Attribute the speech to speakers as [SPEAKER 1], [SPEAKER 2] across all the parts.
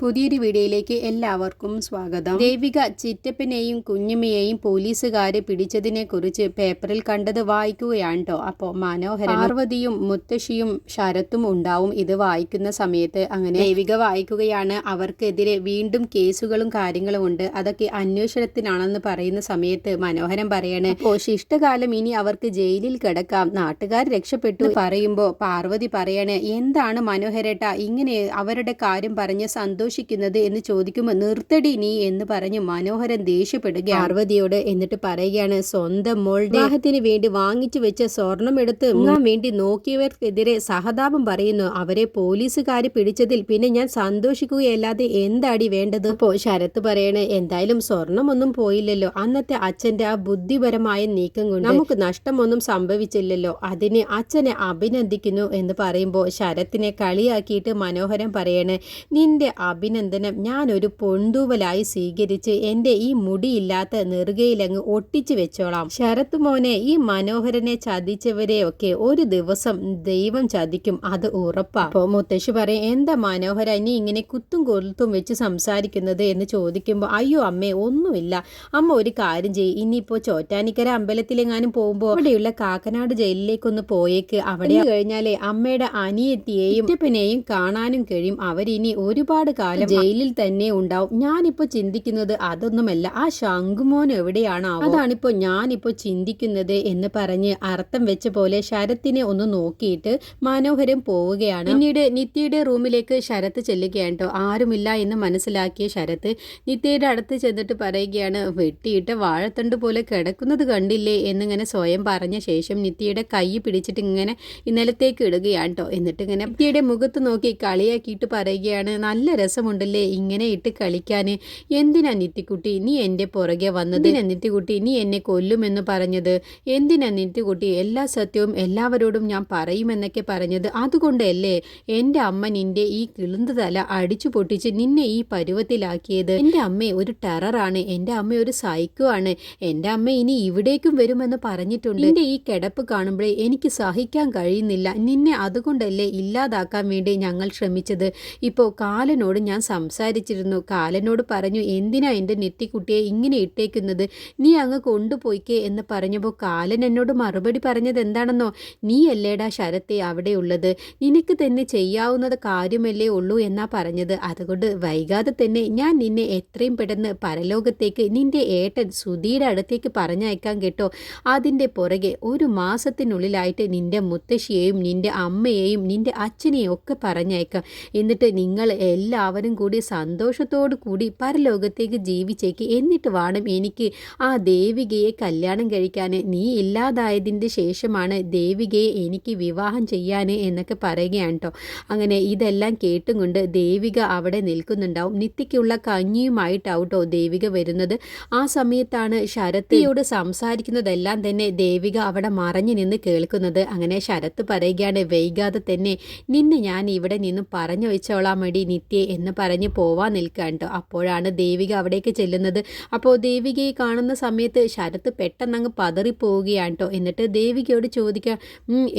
[SPEAKER 1] പുതിയൊരു വീഡിയോയിലേക്ക് എല്ലാവർക്കും സ്വാഗതം. ദേവിക ചിറ്റപ്പനെയും കുഞ്ഞമ്മയെയും പോലീസുകാര് പിടിച്ചതിനെ കുറിച്ച് പേപ്പറിൽ കണ്ടത് വായിക്കുകയാണ് കേട്ടോ അപ്പോൾ മനോഹരൻ പാർവതിയും മുത്തശ്ശിയും ശരത്തും ഉണ്ടാവും ഇത് വായിക്കുന്ന സമയത്ത്. അങ്ങനെ ദേവിക വായിക്കുകയാണ്. അവർക്കെതിരെ വീണ്ടും കേസുകളും കാര്യങ്ങളും ഉണ്ട്. അതൊക്കെ അന്വേഷണത്തിനാണെന്ന് പറയുന്ന സമയത്ത് മനോഹരൻ പറയാണ് ഓ ശിഷ്ടകാലം ഇനി അവർക്ക് ജയിലിൽ കിടക്കാം. നാട്ടുകാർ രക്ഷപ്പെട്ടു. പറയുമ്പോ പാർവതി പറയാണ് എന്താണ് മനോഹരേട്ട ഇങ്ങനെ അവരുടെ കാര്യം പറഞ്ഞ് സന്തോഷിക്കുന്നത് എന്ന് ചോദിക്കുമ്പോൾ നിർത്തടി നീ എന്ന് പറഞ്ഞ് മനോഹരൻ ദേഷ്യപ്പെടുക പാർവതിയോട് എന്നിട്ട് പറയുകയാണ് സ്വന്തം മോൾ വിവാഹത്തിന് വേണ്ടി വാങ്ങിച്ചു വെച്ച സ്വർണം എടുത്ത് മുങ്ങാൻ വേണ്ടി നോക്കിയവർക്കെതിരെ സഹതാപം പറയുന്നു. അവരെ പോലീസുകാർ പിടിച്ചതിൽ പിന്നെ ഞാൻ സന്തോഷിക്കുകയല്ലാതെ എന്താടി വേണ്ടത്? അപ്പോ ശരത്ത് പറയണേ എന്തായാലും സ്വർണമൊന്നും പോയില്ലല്ലോ. അന്നത്തെ അച്ഛന്റെ ആ ബുദ്ധിപരമായ നീക്കം കൊണ്ട് നമുക്ക് നഷ്ടമൊന്നും സംഭവിച്ചില്ലല്ലോ. അതിന് അച്ഛനെ അഭിനന്ദിക്കുന്നു എന്ന് പറയുമ്പോൾ ശരത്തിനെ കളിയാക്കിയിട്ട് മനോഹരൻ പറയണേ നിന്റെ അഭിനന്ദനം. ഞാനൊരു പൊണ്ടുവലായി സ്വീകരിച്ച് എന്റെ ഈ മുടിയില്ലാത്ത നെറുകയിലങ്ങ് ഒട്ടിച്ചു വെച്ചോളാം. ശരത് മോനെ ഈ മനോഹരനെ ചതിച്ചവരെയൊക്കെ ഒരു ദിവസം ദൈവം ചതിക്കും അത് ഉറപ്പാ. അപ്പോ മുത്തശ്ശി പറയും എന്താ മനോഹര നീ ഇങ്ങനെ കുത്തും കൊളുത്തും വെച്ച് സംസാരിക്കുന്നത്? എന്ന് ചോദിക്കുമ്പോൾ അയ്യോ അമ്മേ ഒന്നുമില്ല. അമ്മ ഒരു കാര്യം ചെയ്യും. ഇനിയിപ്പോ ചോറ്റാനിക്കര അമ്പലത്തിലെങ്ങാനും പോകുമ്പോൾ അവിടെയുള്ള കാക്കനാട് ജയിലിലേക്കൊന്ന് പോയേക്ക്. അവിടെ കഴിഞ്ഞാലേ അമ്മയുടെ അനിയത്തിയെയും ഇറ്റപ്പനെയും കാണാനും കഴിയും. അവരിനി ഒരുപാട് കാലം ജയിലിൽ തന്നെ ഉണ്ടാവും. ഞാനിപ്പോ ചിന്തിക്കുന്നത് അതൊന്നുമല്ല. ആ ശംഖുമോൻ എവിടെയാണ് അതാണിപ്പോ ഞാനിപ്പോ ചിന്തിക്കുന്നത് എന്ന് പറഞ്ഞ് അർത്ഥം വെച്ച പോലെ ശരത്തിനെ ഒന്ന് നോക്കിയിട്ട് മനോഹരം പോവുകയാണ്. പിന്നീട് നിത്യയുടെ റൂമിലേക്ക് ശരത്ത് ചെല്ലുകയാണ് കേട്ടോ ആരുമില്ല എന്ന് മനസ്സിലാക്കിയ ശരത്ത് നിത്യയുടെ അടുത്ത് ചെന്നിട്ട് പറയുകയാണ് വെട്ടിയിട്ട് വാഴത്തണ്ട് പോലെ കിടക്കുന്നത് കണ്ടില്ലേ? എന്നിങ്ങനെ സ്വയം പറഞ്ഞ ശേഷം നിത്യയുടെ കൈ പിടിച്ചിട്ട് ഇങ്ങനെ ഇന്നലത്തേക്ക് ഇടുകയാണ് കേട്ടോ എന്നിട്ട് ഇങ്ങനെ നിത്യയുടെ മുഖത്ത് നോക്കി കളിയാക്കിയിട്ട് പറയുകയാണ് നല്ല രസമുണ്ടല്ലേ ഇങ്ങനെ ഇട്ട് കളിക്കാൻ എന്തിനാ നിറ്റിക്കുട്ടി നീ എന്റെ പുറകെ വന്നത്. നിറ്റിക്കുട്ടി നീ എന്നെ കൊല്ലുമെന്ന് പറഞ്ഞത്. എന്തിനാ നിറ്റിക്കുട്ടി എല്ലാ സത്യവും എല്ലാവരോടും ഞാൻ പറയുമെന്നൊക്കെ പറഞ്ഞത്. അതുകൊണ്ടല്ലേ എന്റെ അമ്മ നിന്റെ ഈ കിളുന്ന തല അടിച്ചു പൊട്ടിച്ച് നിന്നെ ഈ പരുവത്തിലാക്കിയത്. എന്റെ അമ്മ ഒരു ടെററാണ് എന്റെ അമ്മ ഒരു സൈക്കോ ആണ്. എന്റെ അമ്മ ഇനി ഇവിടേക്കും വരുമെന്ന് പറഞ്ഞിട്ടുണ്ട്. നിന്റെ ഈ കിടപ്പ് കാണുമ്പോഴേ എനിക്ക് സഹിക്കാൻ കഴിയുന്നില്ല. നിന്നെ അതുകൊണ്ടല്ലേ ഇല്ലാതാക്കാൻ വേണ്ടി ഞങ്ങൾ ശ്രമിച്ചത്. ഇപ്പോൾ കാലനോട് ഞാൻ സംസാരിച്ചിരുന്നു. കാലനോട് പറഞ്ഞു എന്തിനാ എന്റെ നെറ്റിക്കുട്ടിയെ ഇങ്ങനെ ഇട്ടേക്കുന്നത്? നീ അങ്ങ് കൊണ്ടുപോയിക്കേ എന്ന് പറഞ്ഞപ്പോൾ കാലൻ എന്നോട് മറുപടി പറഞ്ഞത് എന്താണെന്നോ? നീ അല്ലേടാ ശരത്തെ അവിടെ ഉള്ളത്. നിനക്ക് തന്നെ ചെയ്യാവുന്നത് കാര്യമല്ലേ ഉള്ളൂ എന്നാ പറഞ്ഞത്. അതുകൊണ്ട് വൈകാതെ തന്നെ ഞാൻ നിന്നെ എത്രയും പെട്ടെന്ന് പരലോകത്തേക്ക് നിന്റെ ഏട്ടൻ സുധിയുടെ അടുത്തേക്ക് പറഞ്ഞയക്കാൻ കേട്ടോ. അതിന്റെ പുറകെ ഒരു മാസത്തിനുള്ളിലായിട്ട് നിന്റെ മുത്തശ്ശിയെയും നിന്റെ അമ്മയെയും നിന്റെ അച്ഛനെയും ഒക്കെ പറഞ്ഞയക്കാം. എന്നിട്ട് നിങ്ങൾ എല്ലാവരും കൂടി സന്തോഷത്തോടു കൂടി പരലോകത്തേക്ക് ജീവിച്ചേക്ക്. എന്നിട്ട് വേണം എനിക്ക് ആ ദേവികയെ കല്യാണം കഴിക്കാൻ നീ ഇല്ലാതായതിന്റെ ശേഷമാണ് ദേവികയെ എനിക്ക് വിവാഹം ചെയ്യാൻ എന്നൊക്കെ പറയുകയാണ് കേട്ടോ അങ്ങനെ ഇതെല്ലാം കേട്ടും കൊണ്ട് ദേവിക അവിടെ നിൽക്കുന്നുണ്ടാവും. നിത്യയ്ക്കുള്ള കഞ്ഞിയുമായിട്ടാവും കേട്ടോ ദേവിക വരുന്നത്. ആ സമയത്താണ് ശരത്തിയോട് സംസാരിക്കുന്നതെല്ലാം തന്നെ ദേവിക അവിടെ മറഞ്ഞു നിന്ന് കേൾക്കുന്നത്. അങ്ങനെ ശരത്ത് പറയുകയാണ് വൈകാതെ തന്നെ നിന്നെ ഞാൻ ഇവിടെ നിന്ന് പറഞ്ഞു വെച്ചോളാം മടി നിത്യ എന്ന് പറഞ്ഞ് പോവാൻ നിൽക്കാൻ കേട്ടോ അപ്പോഴാണ് ദേവിക അവിടേക്ക് ചെല്ലുന്നത്. അപ്പോൾ ദേവികയെ കാണുന്ന സമയത്ത് ശരത്ത് പെട്ടെന്ന് അങ്ങ് പതറിപ്പോവുകയാണ് കേട്ടോ എന്നിട്ട് ദേവികയോട് ചോദിക്കാം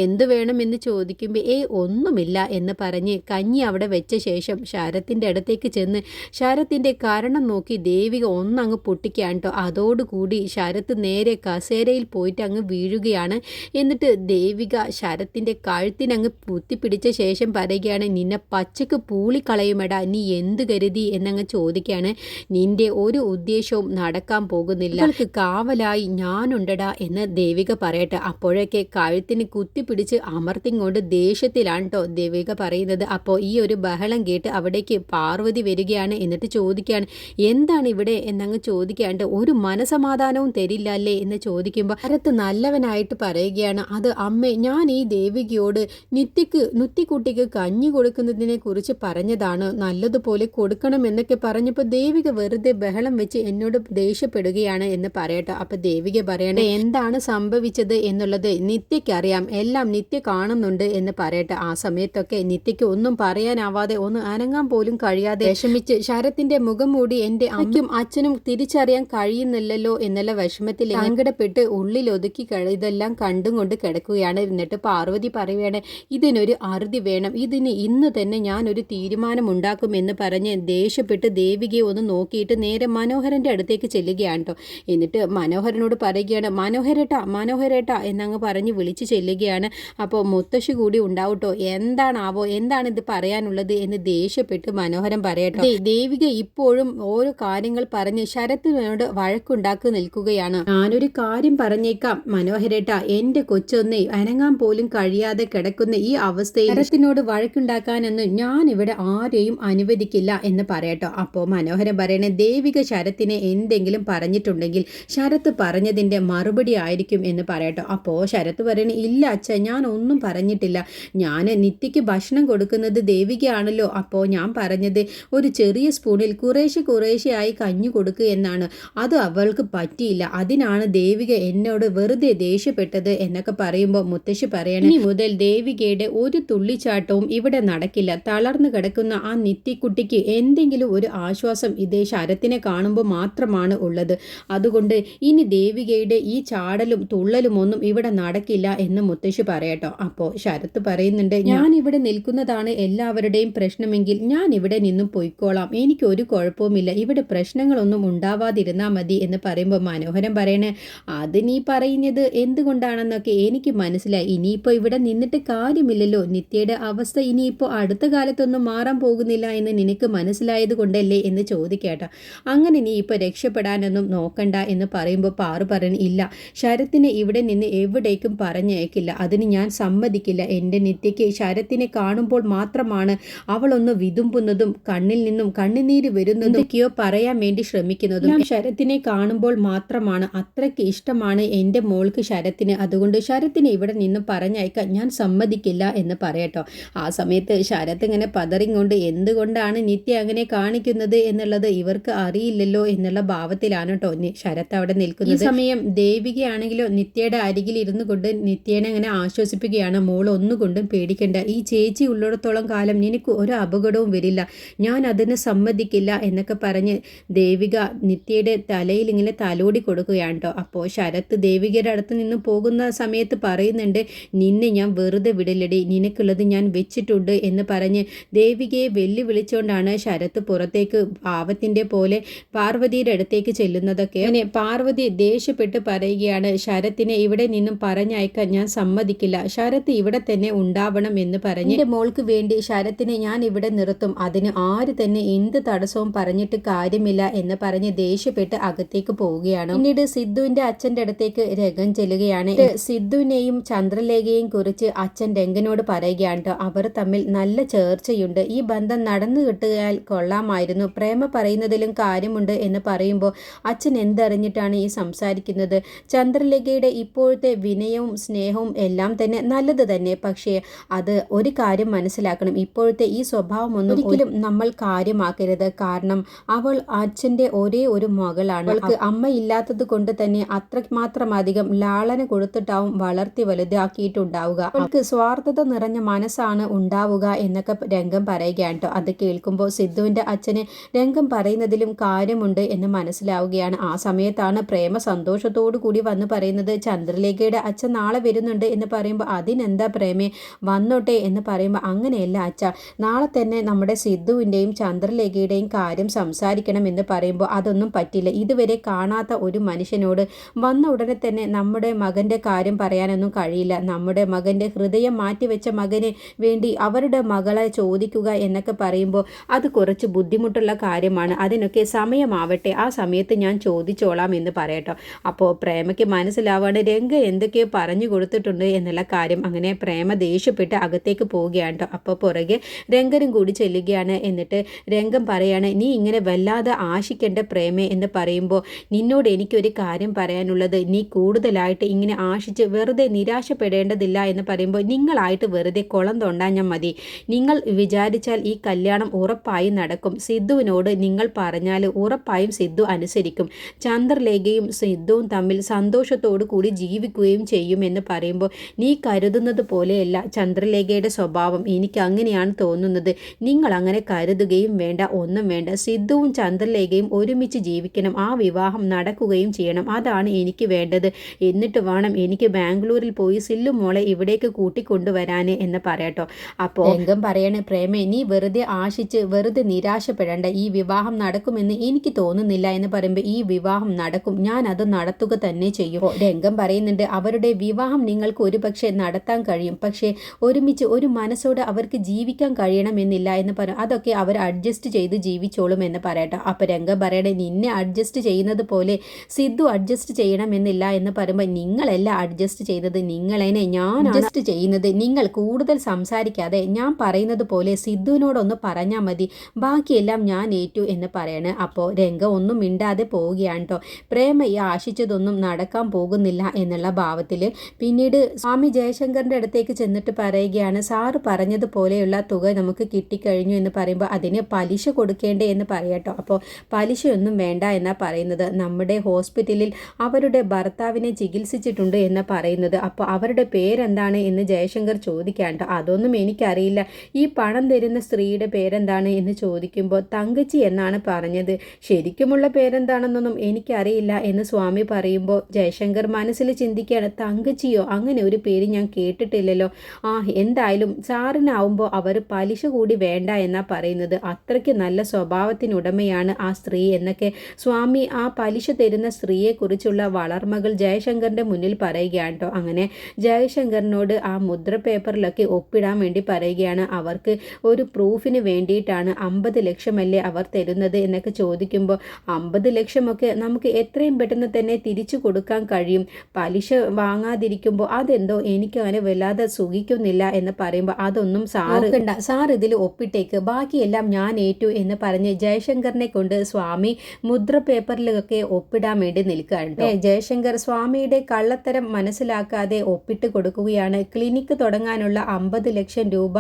[SPEAKER 1] എന്ത് വേണം എന്ന് ചോദിക്കുമ്പോൾ ഏ ഒന്നുമില്ല എന്ന് പറഞ്ഞ് കഞ്ഞി അവിടെ വെച്ച ശേഷം ശരത്തിന്റെ അടുത്തേക്ക് ചെന്ന് ശരത്തിന്റെ കാരണം നോക്കി ദേവിക ഒന്നങ്ങ് പൊട്ടിക്കുകയാണ് കേട്ടോ അതോടുകൂടി ശരത്ത് നേരെ കസേരയിൽ പോയിട്ട് അങ്ങ് വീഴുകയാണ്. എന്നിട്ട് ദേവിക ശരത്തിന്റെ കഴുത്തിനങ്ങ് കുത്തിപ്പിടിച്ച ശേഷം പറയുകയാണ് നിന്നെ പച്ചക്ക് പൂളിക്കളയുമെടാ. നീ എന്ത് കരുതി എന്നങ്ങ് ചോദിക്കുകയാണ് നിന്റെ ഒരു ഉദ്ദേശവും നടക്കാൻ പോകുന്നില്ല. അവൾക്ക് കാവലായി ഞാനുണ്ടടാ എന്ന് ദേവിക പറയട്ടെ. അപ്പോഴൊക്കെ കഴുത്തിന് കുത്തിപ്പിടിച്ച് അമർത്തിങ്ങോണ്ട് ദേഷ്യത്തിലാണ് കേട്ടോ ദേവിക പറയുന്നത്. അപ്പോൾ ഈ ഒരു ബഹളം കേട്ട് അവിടേക്ക് പാർവതി വരികയാണ് എന്നിട്ട് ചോദിക്കുകയാണ് എന്താണ് ഇവിടെ എന്നങ്ങ് ചോദിക്കാണ്ട് ഒരു മനസമാധാനവും തരില്ല അല്ലേ എന്ന് ചോദിക്കുമ്പോൾ ഭരത്ത് നല്ലവനായിട്ട് പറയുകയാണ്. അത് അമ്മേ ഞാൻ ഈ ദേവികയോട് നിത്യക്ക് നുത്തിക്കുട്ടിക്ക് കഞ്ഞി കൊടുക്കുന്നതിനെ കുറിച്ച് പറഞ്ഞതാണ് നല്ലതുപോലെ കൊടുക്കണം എന്നൊക്കെ പറഞ്ഞപ്പോൾ ദേവിക വെറുതെ ബഹളം വെച്ച് എന്നോട് ദേഷ്യപ്പെടുകയാണ് എന്ന് പറയട്ടെ. അപ്പൊ ദേവിക പറയണേ എന്താണ് സംഭവിച്ചത് എന്നുള്ളത് നിത്യയ്ക്ക് അറിയാം എല്ലാം നിത്യ കാണുന്നുണ്ട് എന്ന് പറയട്ടെ. ആ സമയത്തൊക്കെ നിത്യയ്ക്ക് ഒന്നും പറയാനാവാതെ ഒന്ന് അനങ്ങാൻ പോലും കഴിയാതെ വിഷമിച്ച് ശരത്തിന്റെ മുഖം മൂടി എന്റെ അമ്മയ്ക്കും അച്ഛനും തിരിച്ചറിയാൻ കഴിയുന്നില്ലല്ലോ എന്നുള്ള വിഷമത്തിൽ സങ്കടപ്പെട്ട് ഉള്ളിൽ ഒതുക്കി ഇതെല്ലാം കണ്ടും കൊണ്ട് കിടക്കുകയാണ്. എന്നിട്ട് പാർവതി പറയുകയാണ് ഇതിനൊരു അറുതി വേണം. ഇതിന് ഇന്ന് തന്നെ ഞാൻ ഒരു തീരുമാനം ഉണ്ടാക്കും എന്ന് പറഞ്ഞ് ദേഷ്യപ്പെട്ട് ദേവികയെ ഒന്ന് നോക്കിയിട്ട് നേരെ മനോഹരന്റെ അടുത്തേക്ക് ചെല്ലുകയാണ് കേട്ടോ എന്നിട്ട് മനോഹരനോട് പറയുകയാണ് മനോഹരേട്ടാ മനോഹരേട്ടാ എന്നങ്ങ് പറഞ്ഞ് വിളിച്ച് ചെല്ലുകയാണ്. അപ്പോൾ മുത്തശ്ശി കൂടി ഉണ്ടാവട്ടോ എന്താണാവോ എന്താണ് ഇത് പറയാനുള്ളത്? എന്ന് ദേഷ്യപ്പെട്ട് മനോഹരൻ പറയട്ടോ ദേവിക ഇപ്പോഴും ഓരോ കാര്യങ്ങൾ പറഞ്ഞ് ശരത്തിനോട് വഴക്കുണ്ടാക്കി നിൽക്കുകയാണ്. ഞാനൊരു കാര്യം പറഞ്ഞേക്കാം മനോഹരേട്ട. എന്റെ കൊച്ചൊന്നേ അനങ്ങാൻ പോലും കഴിയാതെ കിടക്കുന്ന ഈ അവസ്ഥയിൽ ശരത്തിനോട് വഴക്കുണ്ടാക്കാനൊന്നും ഞാൻ ഇവിടെ ആരെയും അനുവദിക്കില്ല എന്ന് പറയട്ടോ. അപ്പോൾ മനോഹരൻ പറയണേ ദേവിക ശരത്തിനെ എന്തെങ്കിലും പറഞ്ഞിട്ടുണ്ടെങ്കിൽ ശരത്ത് പറഞ്ഞതിന്റെ മറുപടി ആയിരിക്കും എന്ന് പറയട്ടോ. അപ്പോൾ ശരത്ത് പറയണേ ഇല്ല അച്ഛ ഞാൻ ഒന്നും പറഞ്ഞിട്ടില്ല. ഞാൻ നിത്യയ്ക്ക് ഭക്ഷണം കൊടുക്കുന്നത് ദേവികയാണല്ലോ. അപ്പോൾ ഞാൻ പറഞ്ഞത് ഒരു ചെറിയ സ്പൂണിൽ കുറേശ്ശെ കുറേശ്ശെയായി കഞ്ഞു കൊടുക്കുക എന്നാണ്. അത് അവൾക്ക് പറ്റിയില്ല. അതിനാണ് ദേവിക എന്നോട് വെറുതെ ദേഷ്യപ്പെട്ടത് എന്നൊക്കെ പറയുമ്പോൾ മുത്തശ്ശി പറയണേ മുതൽ ദേവികയുടെ ഒരു തുള്ളിച്ചാട്ടവും ഇവിടെ നടക്കില്ല. തളർന്നു കിടക്കുന്ന ആ നിത്യക്കുട്ടിക്ക് എന്തെങ്കിലും ഒരു ആശ്വാസം ഇതേ ശരത്തിനെ കാണുമ്പോൾ മാത്രമാണ് ഉള്ളത്. അതുകൊണ്ട് ഇനി ദേവികയുടെ ഈ ചാടലും തുള്ളലും ഒന്നും ഇവിടെ നടക്കില്ല എന്ന് മുത്തശ്ശി പറയട്ടോ അപ്പോൾ ശരത്ത് പറയുന്നുണ്ട് ഞാൻ ഇവിടെ നിൽക്കുന്നതാണ് എല്ലാവരുടെയും പ്രശ്നമെങ്കിൽ ഞാൻ ഇവിടെ നിന്നും പൊയ്ക്കോളാം. എനിക്ക് ഒരു കുഴപ്പവുമില്ല. ഇവിടെ പ്രശ്നങ്ങളൊന്നും ഉണ്ടാവാതിരുന്നാൽ മതി എന്ന് പറയുമ്പോൾ മനോഹരൻ പറയണേ അത് നീ പറയുന്നത് എന്തുകൊണ്ടാണെന്നൊക്കെ എനിക്ക് മനസ്സിലായി. ഇനിയിപ്പോൾ ഇവിടെ നിന്നിട്ട് കാര്യമില്ലല്ലോ. നിത്യയുടെ അവസ്ഥ ഇനിയിപ്പോൾ അടുത്ത കാലത്തൊന്നും മാറാൻ പോകുന്നില്ല എന്ന് നിനക്ക് മനസ്സിലായത് കൊണ്ടല്ലേ എന്ന് ചോദിക്കേട്ടോ. അങ്ങനെ നീ ഇപ്പോൾ രക്ഷപ്പെടാനൊന്നും നോക്കണ്ട എന്ന് പറയുമ്പോൾ പാറു പറഞ്ഞു ഇല്ല ശരത്തിനെ ഇവിടെ നിന്ന് എവിടേക്കും പറഞ്ഞയക്കില്ല. അതിന് ഞാൻ സമ്മതിക്കില്ല. എന്റെ നിത്യയ്ക്ക് ശരത്തിനെ കാണുമ്പോൾ മാത്രമാണ് അവളൊന്ന് വിതുമ്പുന്നതും കണ്ണിൽ നിന്നും കണ്ണുനീര് വരുന്നതും എന്തൊക്കെയോ പറയാൻ വേണ്ടി ശ്രമിക്കുന്നതും. ശരത്തിനെ കാണുമ്പോൾ മാത്രമാണ്. അത്രയ്ക്ക് ഇഷ്ടമാണ് എന്റെ മോൾക്ക് ശരത്തിന്. അതുകൊണ്ട് ശരത്തിനെ ഇവിടെ നിന്ന് പറഞ്ഞയക്കാൻ ഞാൻ സമ്മതിക്കില്ല എന്ന് പറയട്ടോ. ആ സമയത്ത് ശരത്ത് ഇങ്ങനെ പതറിങ്ങൊണ്ട് എന്തുകൊണ്ടാണ് നിത്യ അങ്ങനെ കാണിക്കുന്നത് എന്നുള്ളത് ഇവർക്ക് അറിയില്ലല്ലോ എന്നുള്ള ഭാവത്തിലാണ് കേട്ടോ ശരത് അവിടെ നിൽക്കുന്നത്. ഈ സമയം ദേവികയാണെങ്കിലോ നിത്യയുടെ അരികിൽ ഇരുന്നു കൊണ്ട് നിത്യേനെ അങ്ങനെ ആശ്വസിപ്പിക്കുകയാണ് മോൾ ഒന്നുകൊണ്ടും പേടിക്കേണ്ട. ഈ ചേച്ചി ഉള്ളിടത്തോളം കാലം നിനക്ക് ഒരു അപകടവും വരില്ല. ഞാൻ അതിന് സമ്മതിക്കില്ല എന്നൊക്കെ പറഞ്ഞ് ദേവിക നിത്യയുടെ തലയിൽ ഇങ്ങനെ തലോടി കൊടുക്കുകയാണ് കേട്ടോ അപ്പോൾ ശരത്ത് ദേവികയുടെ അടുത്ത് നിന്ന് പോകുന്ന സമയത്ത് പറയുന്നുണ്ട് നിന്നെ ഞാൻ വെറുതെ വിടലടി നിനക്കുള്ളത് ഞാൻ വെച്ചിട്ടുണ്ട് എന്ന് പറഞ്ഞ് ദേവികയെ വെല്ലുവിളിച്ചുകൊണ്ടാണ് ശരത്ത് പുറത്തേക്ക് പാവത്തിന്റെ പോലെ പാർവതിയുടെ അടുത്തേക്ക് ചെല്ലുന്നതൊക്കെ. അങ്ങനെ പാർവതി ദേഷ്യപ്പെട്ട് പറയുകയാണ് ശരത്തിനെ ഇവിടെ നിന്നും പറഞ്ഞയക്കാൻ ഞാൻ സമ്മതിക്കില്ല. ശരത്ത് ഇവിടെ തന്നെ ഉണ്ടാവണം എന്ന് പറഞ്ഞ് എന്റെ മോൾക്ക് വേണ്ടി ശരത്തിനെ ഞാൻ ഇവിടെ നിർത്തും. അതിന് ആര് തന്നെ എന്ത് തടസ്സവും പറഞ്ഞിട്ട് കാര്യമില്ല എന്ന് പറഞ്ഞ് ദേഷ്യപ്പെട്ട് അകത്തേക്ക് പോവുകയാണ്. പിന്നീട് സിദ്ധുവിന്റെ അച്ഛന്റെ അടുത്തേക്ക് രഗൻ ചെല്ലുകയാണ്. സിദ്ധുവിനെയും ചന്ദ്രലേഖയെയും കുറിച്ച് അച്ഛൻ രംഗനോട് പറയുകയാണ് അവർ തമ്മിൽ നല്ല ചേർച്ചയുണ്ട്. ഈ ബന്ധം നടന്നു കിട്ടുകയാൽ കൊള്ളാമായിരുന്നു. പ്രേമ പറയുന്നതിലും കാര്യമുണ്ട് എന്ന് പറയുമ്പോൾ അച്ഛൻ എന്തറിഞ്ഞിട്ടാണ് ഈ സംസാരിക്കുന്നത്? ചന്ദ്രലേഖയുടെ ഇപ്പോഴത്തെ വിനയവും സ്നേഹവും എല്ലാം തന്നെ നല്ലത് തന്നെ. പക്ഷേ അത് ഒരു കാര്യം മനസ്സിലാക്കണം. ഇപ്പോഴത്തെ ഈ സ്വഭാവം ഒന്നും ഒരിക്കലും നമ്മൾ കാര്യമാക്കരുത്. കാരണം അവൾ അച്ഛന്റെ ഒരേ ഒരു മകളാണ്. അവൾക്ക് അമ്മ ഇല്ലാത്തത് കൊണ്ട് തന്നെ അത്രമാത്രം അധികം ലാളന കൊടുത്തിട്ടാവും വളർത്തി വലുതാക്കിയിട്ടുണ്ടാവുക. അവൾക്ക് സ്വാർത്ഥത നിറഞ്ഞ മനസ്സാണ് ഉണ്ടാവുക എന്നൊക്കെ രംഗം പറയുകയാണ് കേട്ടോ. അത് കേൾക്കുമ്പോൾ സിദ്ധുവിന്റെ അച്ഛന് രംഗം പറയുന്നതിലും കാര്യമുണ്ട് എന്ന് മനസ്സിലാവുകയാണ്. ആ സമയത്താണ് പ്രേമ സന്തോഷത്തോടു കൂടി വന്ന് പറയുന്നത് ചന്ദ്രലേഖയുടെ അച്ഛൻ നാളെ വരുന്നുണ്ട് എന്ന് പറയുമ്പോൾ അതിനെന്താ പ്രേമേ വന്നോട്ടെ എന്ന് പറയുമ്പോൾ അങ്ങനെയല്ല അച്ഛ നാളെ തന്നെ നമ്മുടെ സിദ്ധുവിന്റെയും ചന്ദ്രലേഖയുടെയും കാര്യം സംസാരിക്കണം എന്ന് പറയുമ്പോൾ അതൊന്നും പറ്റില്ല. ഇതുവരെ കാണാത്ത ഒരു മനുഷ്യനോട് വന്ന ഉടനെ തന്നെ നമ്മുടെ മകന്റെ കാര്യം പറയാനൊന്നും കഴിയില്ല. നമ്മുടെ മകന്റെ ഹൃദയം മാറ്റിവെച്ച മകന് വേണ്ടി അവരുടെ മകളെ ചോദിക്കുക എന്നൊക്കെ പറയുമ്പോൾ അത് കുറച്ച് ബുദ്ധിമുട്ടുള്ള കാര്യമാണ്. അതിനൊക്കെ സമയമാവട്ടെ. ആ സമയത്ത് ഞാൻ ചോദിച്ചോളാം എന്ന് പറയട്ടോ. അപ്പോൾ പ്രേമയ്ക്ക് മനസ്സിലാവാണ് രംഗ എന്തൊക്കെയോ പറഞ്ഞു കൊടുത്തിട്ടുണ്ട് എന്നുള്ള കാര്യം അങ്ങനെ പ്രേമ ദേഷ്യപ്പെട്ട് അകത്തേക്ക് പോവുകയാണ് കേട്ടോ. അപ്പോൾ പുറകെ രംഗനും കൂടി ചെല്ലുകയാണ്. എന്നിട്ട് രംഗം പറയാണ് നീ ഇങ്ങനെ വല്ലാതെ ആശിക്കേണ്ട പ്രേമേ എന്ന് പറയുമ്പോൾ നിന്നോട് എനിക്കൊരു കാര്യം പറയാനുള്ളത് നീ കൂടുതലായിട്ട് ഇങ്ങനെ ആശിച്ച് വെറുതെ നിരാശപ്പെടേണ്ടതില്ല എന്ന് പറയുമ്പോൾ നിങ്ങളായിട്ട് വെറുതെ കുളം തൊണ്ടാഞ്ഞാൽ മതി. നിങ്ങൾ വിചാരിച്ചാൽ ഈ കല്യാണം ഉറപ്പായും നടക്കും. സിദ്ധുവിനോട് നിങ്ങൾ പറഞ്ഞാൽ ഉറപ്പായും സിദ്ധു അനുസരിക്കും. ചന്ദ്രലേഖയും സിദ്ധുവും തമ്മിൽ സന്തോഷത്തോടു കൂടി ജീവിക്കുകയും ചെയ്യും എന്ന് പറയുമ്പോൾ നീ കരുതുന്നത് പോലെയല്ല ചന്ദ്രലേഖയുടെ സ്വഭാവം. എനിക്ക് അങ്ങനെയാണ് തോന്നുന്നത്. നിങ്ങൾ അങ്ങനെ കരുതുകയും വേണ്ട ഒന്നും വേണ്ട. സിദ്ധുവും ചന്ദ്രലേഖയും ഒരുമിച്ച് ജീവിക്കണം. ആ വിവാഹം നടക്കുകയും ചെയ്യണം. അതാണ് എനിക്ക് വേണ്ടത്. എന്നിട്ട് വേണം എനിക്ക് ബാംഗ്ലൂരിൽ പോയി സില്ലു മോളെ ഇവിടേക്ക് കൂട്ടിക്കൊണ്ടുവരാനേ എന്ന് പറയട്ടോ. അപ്പോൾ എങ്കം പറയണേ പ്രേമേ നീ വെറുതെ ആശിച്ച് വെറുതെ നിരാശപ്പെടേണ്ട ഈ വിവാഹം നടക്കുമെന്ന് എനിക്ക് തോന്നുന്നില്ല എന്ന് പറയുമ്പോൾ ഈ വിവാഹം നടക്കും. ഞാൻ അത് നടത്തുക തന്നെ ചെയ്യും. രംഗം പറയുന്നുണ്ട് അവരുടെ വിവാഹം നിങ്ങൾക്ക് ഒരുപക്ഷെ നടത്താൻ കഴിയും. പക്ഷേ ഒരുമിച്ച് ഒരു മനസ്സോടെ അവർക്ക് ജീവിക്കാൻ കഴിയണമെന്നില്ല എന്ന് പറയും അതൊക്കെ അവർ അഡ്ജസ്റ്റ് ചെയ്ത് ജീവിച്ചോളും എന്ന് പറയട്ടെ. അപ്പോൾ രംഗം പറയണേ നിന്നെ അഡ്ജസ്റ്റ് ചെയ്യുന്നത് പോലെ സിദ്ധു അഡ്ജസ്റ്റ് ചെയ്യണമെന്നില്ല എന്ന് പറയുമ്പോൾ നിങ്ങളല്ല അഡ്ജസ്റ്റ് ചെയ്തത്. നിങ്ങളെന്നെ ഞാൻ അഡ്ജസ്റ്റ് ചെയ്യുന്നത്. നിങ്ങൾ കൂടുതൽ സംസാരിക്കാതെ ഞാൻ പറയുന്നത് പോലെ സിദ്ധുവിനോടൊന്ന് പറഞ്ഞാൽ മതി. ബാക്കിയെല്ലാം ഞാൻ ഏറ്റു എന്ന് പറയണ്. അപ്പോൾ രംഗം ഒന്നും മിണ്ടാതെ പോവുകയാണ് കേട്ടോ പ്രേമ ഈ ആശിച്ചതൊന്നും നടക്കാൻ പോകുന്നില്ല എന്നുള്ള ഭാവത്തിൽ പിന്നീട് സ്വാമി ജയശങ്കറിന്റെ അടുത്തേക്ക് ചെന്നിട്ട് പറയുകയാണ് സാറ് പറഞ്ഞതുപോലെയുള്ള തുക നമുക്ക് കിട്ടിക്കഴിഞ്ഞു എന്ന് പറയുമ്പോൾ അതിന് പലിശ കൊടുക്കേണ്ടേ എന്ന് പറയട്ടോ അപ്പോൾ പലിശയൊന്നും വേണ്ട എന്നാണ് പറയുന്നത്. നമ്മുടെ ഹോസ്പിറ്റലിൽ അവരുടെ ഭർത്താവിനെ ചികിത്സിച്ചിട്ടുണ്ട് എന്ന് പറയുന്നത്. അപ്പോൾ അവരുടെ പേരെന്താണ്? എന്ന് ജയശങ്കർ ചോദിക്കാണ്ടോ അതൊന്നും എനിക്കറിയില്ല. ഈ പണം തരുന്ന സ്ത്രീയുടെ പേരെന്താണ് എന്ന് ചോദിക്കുമ്പോൾ തങ്കച്ചി എന്നാണ് പറഞ്ഞത്. ശരിക്കുമുള്ള പേരെന്താണെന്നൊന്നും എനിക്കറിയില്ല എന്ന് സ്വാമി പറയുമ്പോൾ ജയശങ്കർ മനസ്സിൽ ചിന്തിക്കുകയാണ് തങ്കച്ചിയോ? അങ്ങനെ ഒരു പേര് ഞാൻ കേട്ടിട്ടില്ലല്ലോ. ആ എന്തായാലും സാറിനാവുമ്പോൾ അവർ പലിശ കൂടി വേണ്ട എന്നാ പറയുന്നത്. അത്രയ്ക്ക് നല്ല സ്വഭാവത്തിനുടമയാണ് ആ സ്ത്രീ എന്നൊക്കെ സ്വാമി ആ പലിശ തരുന്ന സ്ത്രീയെക്കുറിച്ചുള്ള വളർമകൾ ജയശങ്കറിന്റെ മുന്നിൽ പറയുകയാണ് കേട്ടോ. അങ്ങനെ ജയശങ്കറിനോട് ആ മുദ്ര പേപ്പറിലൊക്കെ ഒപ്പിടാൻ വേണ്ടി പറയുകയാണ്. അവർക്ക് ഒരു പ്രൂഫിന് വേണ്ടിയിട്ടാണ് അമ്പത് ലക്ഷമല്ലേ അവർ തരുന്നത് എന്നൊക്കെ ചോദിക്കുമ്പോൾ അമ്പത് ലക്ഷമൊക്കെ നമുക്ക് എത്രയും പെട്ടെന്ന് തന്നെ തിരിച്ചു കൊടുക്കാൻ കഴിയും. പലിശ വാങ്ങാതിരിക്കുമ്പോൾ അതെന്തോ എനിക്ക് അങ്ങനെ വല്ലാതെ സുഖിക്കുന്നില്ല എന്ന് പറയുമ്പോൾ അതൊന്നും സാറ് സാർ ഇതിൽ ഒപ്പിട്ടേക്ക്. ബാക്കിയെല്ലാം ഞാൻ ഏറ്റു എന്ന് പറഞ്ഞ് ജയശങ്കറിനെ കൊണ്ട് സ്വാമി മുദ്ര പേപ്പറിലൊക്കെ ഒപ്പിടാൻ വേണ്ടി നിൽക്കുകയുണ്ട് ജയശങ്കർ സ്വാമിയുടെ കള്ളത്തരം മനസ്സിലാക്കാതെ ഒപ്പിട്ട് കൊടുക്കുകയാണ്. ക്ലിനിക്ക് തുടങ്ങാനുള്ള അമ്പത് ലക്ഷം രൂപ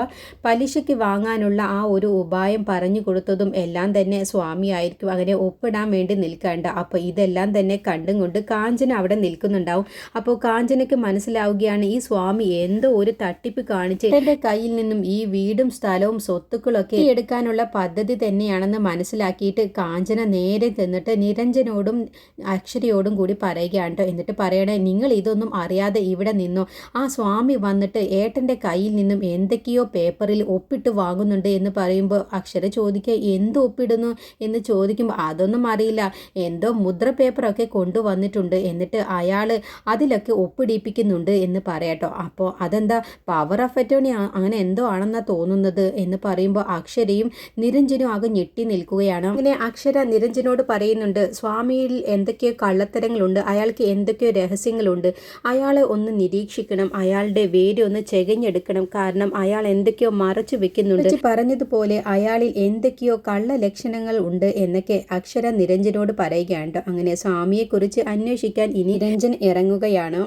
[SPEAKER 1] പലിശയ്ക്ക് വാങ്ങാനുള്ള ആ ഒരു ഉപായം പറഞ്ഞു കൊടുത്തതും എല്ലാം തന്നെ സ്വാമിയായിരിക്കും. അങ്ങനെ ഒപ്പിടാൻ വേണ്ടി നിൽക്കേണ്ട. അപ്പോൾ ഇതെല്ലാം തന്നെ കണ്ടും കൊണ്ട് കാഞ്ചന അവിടെ നിൽക്കുന്നുണ്ടാവും. അപ്പോൾ കാഞ്ചനയ്ക്ക് മനസ്സിലാവുകയാണ് ഈ സ്വാമി എന്തോ ഒരു തട്ടിപ്പ് കാണിച്ച് എന്റെ കയ്യിൽ നിന്നും ഈ വീടും സ്ഥലവും സ്വത്തുക്കളൊക്കെ എടുക്കാനുള്ള പദ്ധതി തന്നെയാണെന്ന് മനസ്സിലാക്കിയിട്ട് കാഞ്ചന നേരെ ചെന്നിട്ട് നിരഞ്ജനോടും അക്ഷരയോടും കൂടി പറയുകയാണ് എന്നിട്ട് പറയണേ നിങ്ങൾ ഇതൊന്നും അറിയാതെ ഇവിടെ നിന്നോ? ആ സ്വാമി വന്നിട്ട് ഏട്ടന്റെ കയ്യിൽ നിന്നും എന്തൊക്കെയോ പേപ്പറിൽ ഒപ്പിട്ട് വാങ്ങുന്നുണ്ട് എന്ന് പറയുമ്പോൾ അക്ഷര ചോദിക്കുക എന്ത് ഒപ്പിടുന്നു എന്ന് ചോദിക്കുമ്പോൾ അതൊന്നും അറിയില്ല. എന്തോ മുദ്ര പേപ്പറൊക്കെ കൊണ്ടുവന്നിട്ടുണ്ട്. എന്നിട്ട് അയാൾ അതിലൊക്കെ ഒപ്പിടിപ്പിക്കുന്നുണ്ട് എന്ന് പറയാട്ടോ അപ്പോൾ അതെന്താ? പവർ ഓഫ് അറ്റോണി അങ്ങനെ എന്തോ ആണെന്നാണ് തോന്നുന്നത് എന്ന് പറയുമ്പോൾ അക്ഷരയും നിരഞ്ജനും ആകെ ഞെട്ടി നിൽക്കുകയാണ്. അങ്ങനെ അക്ഷര നിരഞ്ജനോട് പറയുന്നുണ്ട് സ്വാമിയിൽ എന്തൊക്കെയോ കള്ളത്തരങ്ങളുണ്ട്. അയാൾക്ക് എന്തൊക്കെയോ രഹസ്യങ്ങളുണ്ട്. അയാളെ ഒന്ന് നിരീക്ഷിക്കണം. അയാളുടെ വേര് ഒന്ന് ചെകഞ്ഞെടുക്കണം. കാരണം അയാൾ എന്തൊക്കെയോ മറച്ചു വെക്കുന്നുണ്ട്. പറഞ്ഞതുപോലെ അയാളിൽ എന്തൊക്കെയോ കള്ള ലക്ഷണങ്ങൾ ഉണ്ട് എന്നൊക്കെ അക്ഷര നിരഞ്ജനോട് പറയുകയാണ് അങ്ങനെ സ്വാമിയെക്കുറിച്ച് അന്വേഷിക്കാൻ ഇനി നിരഞ്ജൻ ഇറങ്ങുകയാണ്.